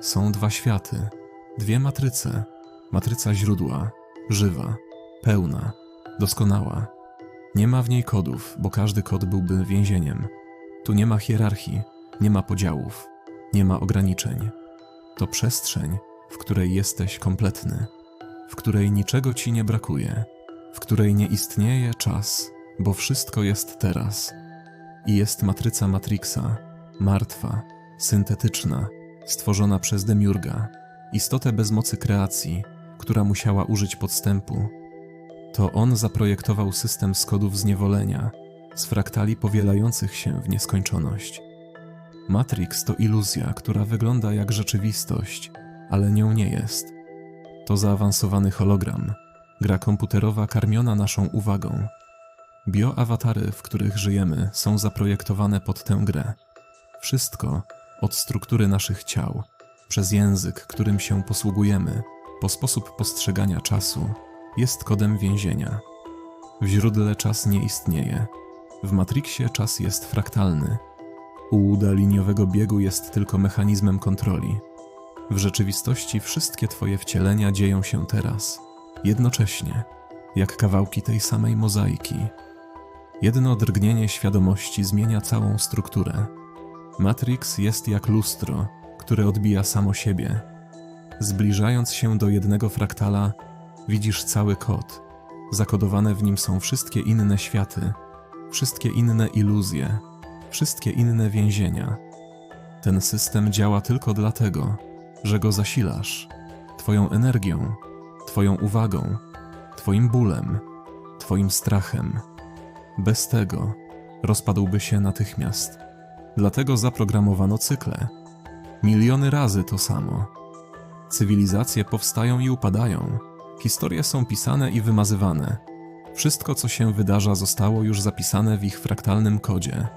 Są dwa światy, dwie matryce. Matryca źródła, żywa, pełna, doskonała. Nie ma w niej kodów, bo każdy kod byłby więzieniem. Tu nie ma hierarchii, nie ma podziałów, nie ma ograniczeń. To przestrzeń, w której jesteś kompletny, w której niczego ci nie brakuje, w której nie istnieje czas, bo wszystko jest teraz. I jest matryca Matrixa, martwa, syntetyczna, stworzona przez Demiurga, istotę bez mocy kreacji, która musiała użyć podstępu. To on zaprojektował system z kodów zniewolenia, z fraktali powielających się w nieskończoność. Matrix to iluzja, która wygląda jak rzeczywistość, ale nią nie jest. To zaawansowany hologram, gra komputerowa karmiona naszą uwagą. Bioawatary, w których żyjemy, są zaprojektowane pod tę grę. Wszystko, od struktury naszych ciał, przez język, którym się posługujemy, po sposób postrzegania czasu, jest kodem więzienia. W źródle czas nie istnieje. W Matrixie czas jest fraktalny. Ułuda liniowego biegu jest tylko mechanizmem kontroli. W rzeczywistości wszystkie Twoje wcielenia dzieją się teraz, jednocześnie, jak kawałki tej samej mozaiki. Jedno drgnienie świadomości zmienia całą strukturę. Matrix jest jak lustro, które odbija samo siebie. Zbliżając się do jednego fraktala, widzisz cały kod. Zakodowane w nim są wszystkie inne światy, wszystkie inne iluzje, wszystkie inne więzienia. Ten system działa tylko dlatego, że go zasilasz Twoją energią, Twoją uwagą, Twoim bólem, Twoim strachem. Bez tego rozpadłby się natychmiast. Dlatego zaprogramowano cykle. Miliony razy to samo. Cywilizacje powstają i upadają. Historie są pisane i wymazywane. Wszystko, co się wydarza, zostało już zapisane w ich fraktalnym kodzie.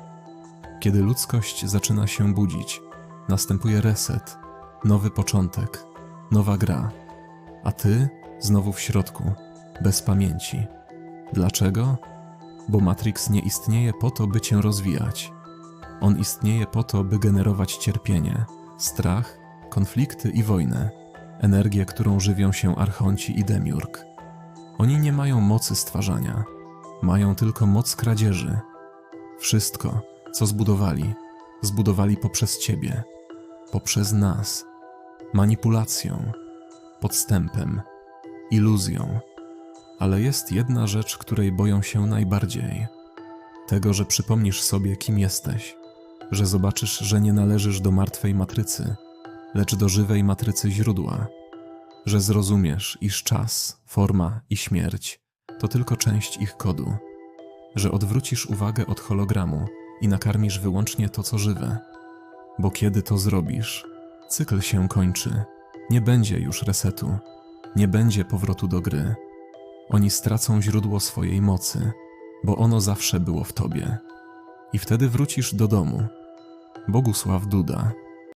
Kiedy ludzkość zaczyna się budzić, następuje reset, nowy początek, nowa gra. A ty znowu w środku, bez pamięci. Dlaczego? Bo Matrix nie istnieje po to, by cię rozwijać. On istnieje po to, by generować cierpienie, strach, konflikty i wojnę, energię, którą żywią się archonci i demiurg. Oni nie mają mocy stwarzania, mają tylko moc kradzieży. Wszystko, co zbudowali, zbudowali poprzez ciebie, poprzez nas, manipulacją, podstępem, iluzją. Ale jest jedna rzecz, której boją się najbardziej: tego, że przypomnisz sobie, kim jesteś, że zobaczysz, że nie należysz do martwej matrycy, lecz do żywej matrycy źródła, że zrozumiesz, iż czas, forma i śmierć to tylko część ich kodu, że odwrócisz uwagę od hologramu i nakarmisz wyłącznie to, co żywe. Bo kiedy to zrobisz, cykl się kończy, nie będzie już resetu, nie będzie powrotu do gry. Oni stracą źródło swojej mocy, bo ono zawsze było w tobie. I wtedy wrócisz do domu. Bogusław Duda